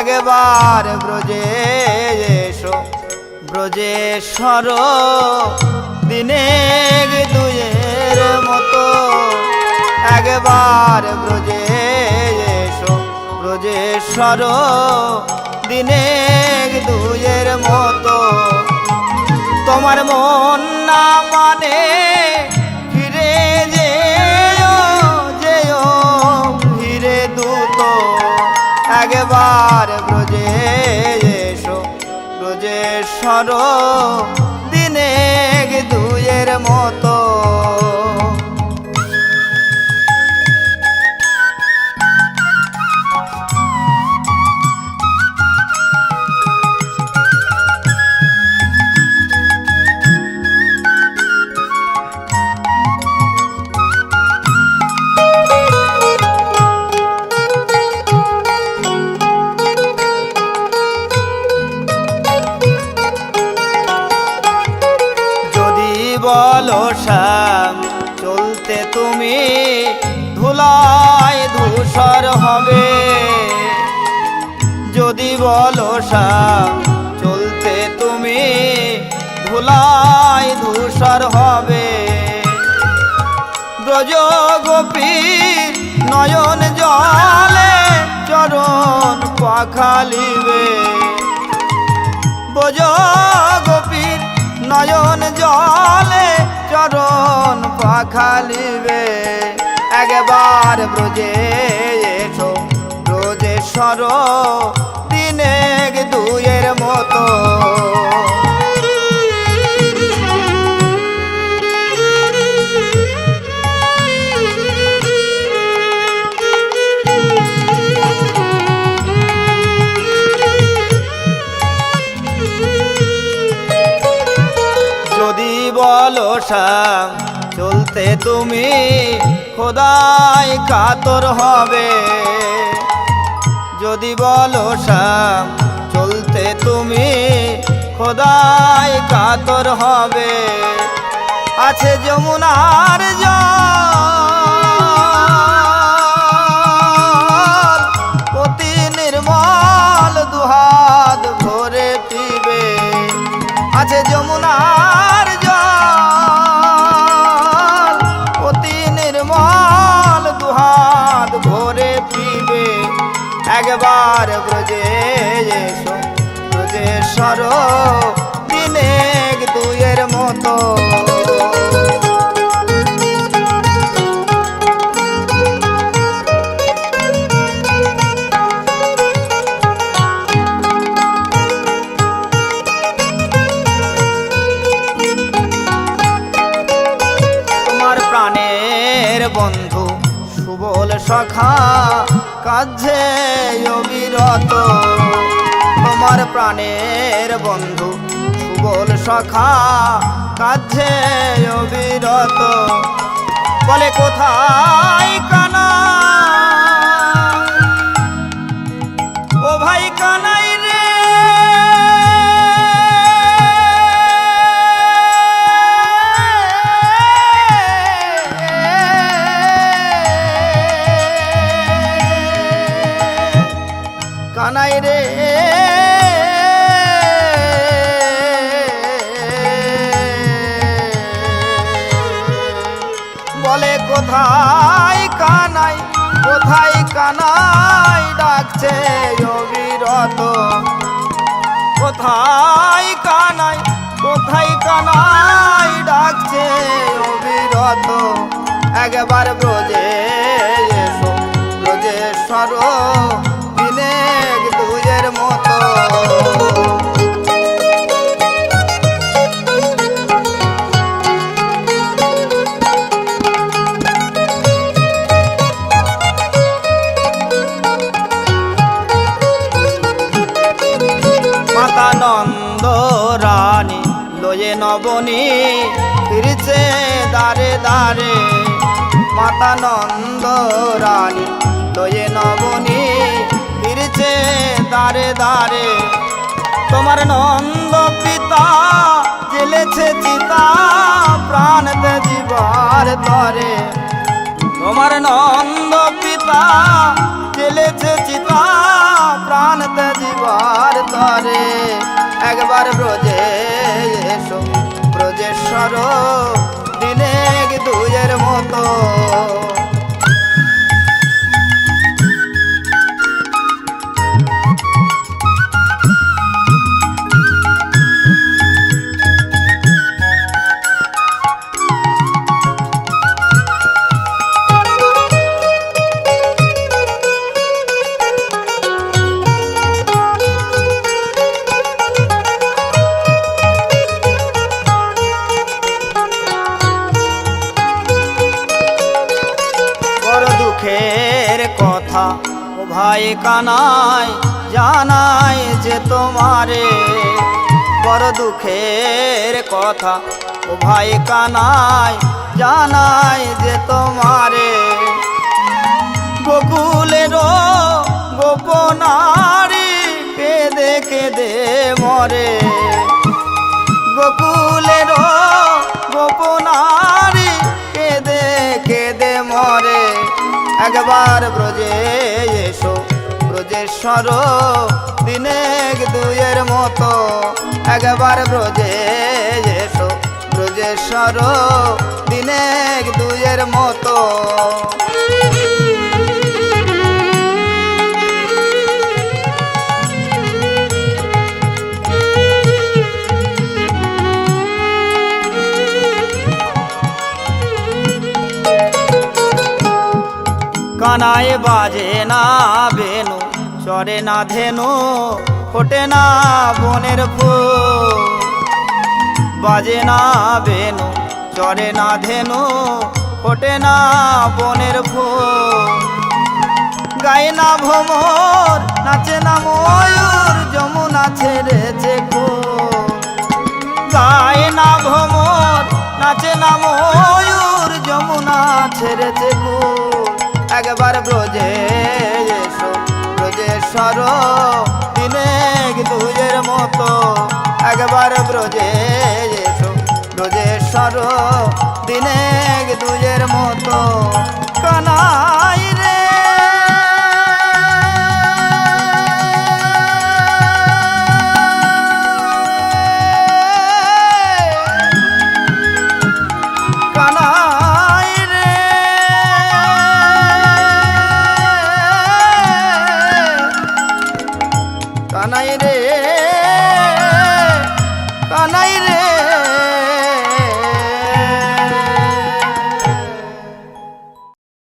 একবার ব্রজে এসো ব্রজেশ্বর দিনে দুয়ের মতো। একবার ব্রজে এসো ব্রজেশ্বর দিনে দুয়ের মতো। তোমার মন না মানে একবার করো হবে। যদি বলো চলতে তুমি ধুলায় ধূসর হবে। ব্রজ গোপীর নয়ন জলে চরণ পাখালিবে। বোজ গোপীর নয়ন জলে চরণ পাখালিবে। একবার ব্রজে ব্রজেশ্বর দিনে দুয়ের মতো। যদি বলো চলতে তুমি খোদাই কাতর হবে। যদি বলো শাম চলতে তুমি খোদাই কাতর হবে। আছে যমুনার জল সখা কাজে অবিরত। তোমার প্রাণের বন্ধু সুবল সখা কাজে অবিরত। বলে কোথায় কানা কোথায় কানাই কোথায় কানাই ডাকছে অবিরত একবার ব্রজে ব্রজে ব্রজেশ্বর রানী লয়ে নবনী ফিরছে দারে দারে মাতা নন্দ রানী লয়ে নবনী ফিরছে দারে দারে তোমার নন্দ পিতা জেলেছে চিতা প্রাণ দে দিবার তরে। তোমার নন্দ পিতা ফেলেছে চিতা প্রাণ তেজিবার তরে। একবার ব্রজে এসো ব্রজেশ্বর। ভাই কানাই, জানাই যে তোমারে। বড় দুঃখের কথা, ও ভাই কানাই, জানাই যে তোমারে। গোকুলের গোপনারি কেঁদে কেঁদে মরে। গোকুলের গোপনারি কেঁদে কেঁদে মরে। একবার ব্রজে ব্রজেশ্বর দিনে দুয়ের মতো একবার ব্রজে এসো। ব্রজেশ্বর দিনে দুয়ের মতো। কানায় বাজে না বেনু চরে না ধেনু, ফোটে না বনের ফুল। বাজে না বেনু, চরে না ধেনু, ফোটে না বনের ফুল। গায়ে না ভ্রমর নাচে না ময়ূর, যমুনা ছেড়েছে কুল গায়ে না ভ্রমর নাচে না ময়ূর, যমুনা ছেড়েছে কুল একবার ব্রজে এসো ব্রজেশ্বর দিনে দুজের মতো একবার ব্রজে এসো। সর দিনে দুজের মতো কানাই কানাই রে কানাই রে